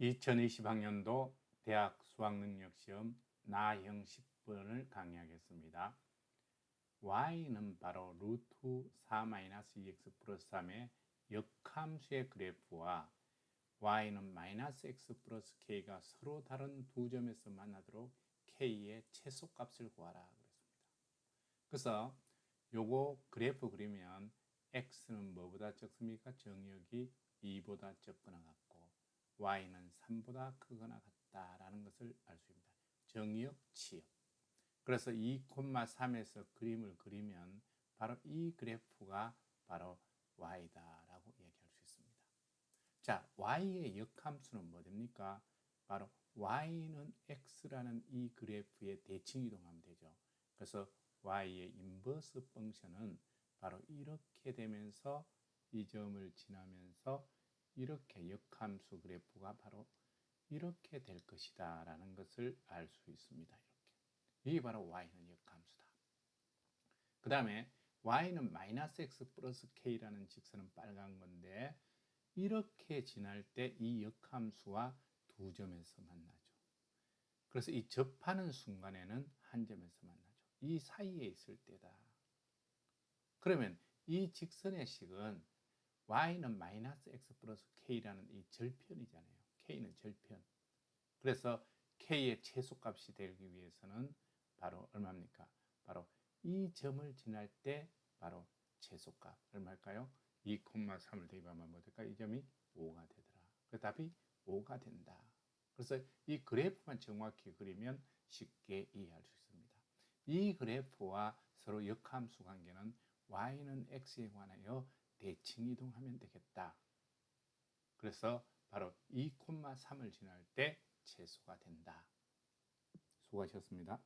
2020학년도 대학 수학능력시험 나형 10번을 강의하겠습니다. y는 바로 루트 4-2x 플러스 3의 역함수의 그래프와 y는 마이너스 x 플러스 k가 서로 다른 두 점에서 만나도록 k의 최소값을 구하라 그랬습니다. 그래서 요거 그래프 그리면 x는 뭐보다 적습니까? 정역이 2보다 적거나 같고 y는 3보다 크거나 같다라는 것을 알 수 있습니다. 정역 치역. 그래서 2,3에서 그림을 그리면 바로 이 그래프가 바로 y다라고 얘기할 수 있습니다. 자, y의 역함수는 뭐 됩니까? 바로 y는 x라는 이 그래프의 대칭 이동하면 되죠. 그래서 y의 인버스 펑션은 바로 이렇게 되면서 이 점을 지나면서 이렇게 역함수 그래프가 바로 이렇게 될 것이다 라는 것을 알 수 있습니다. 이렇게. 이게 바로 y는 역함수다. 그 다음에 y는 마이너스 x 플러스 k라는 직선은 빨간 건데 이렇게 지날 때 이 역함수와 두 점에서 만나죠. 그래서 이 접하는 순간에는 한 점에서 만나죠. 이 사이에 있을 때다. 그러면 이 직선의 식은 y는 마이너스 x 플러스 k라는 이 절편이잖아요. k는 절편. 그래서 k의 최소값이 되기 위해서는 바로 얼마입니까? 바로 이 점을 지날 때 바로 최소값 얼마일까요? 2,3을 대입하면 뭐 될까? 이 점이 5가 되더라. 그 답이 5가 된다. 그래서 이 그래프만 정확히 그리면 쉽게 이해할 수 있습니다. 이 그래프와 서로 역함수 관계는 y는 x에 관하여 대칭 이동하면 되겠다. 그래서 바로 2,3을 지날 때 최소가 된다. 수고하셨습니다.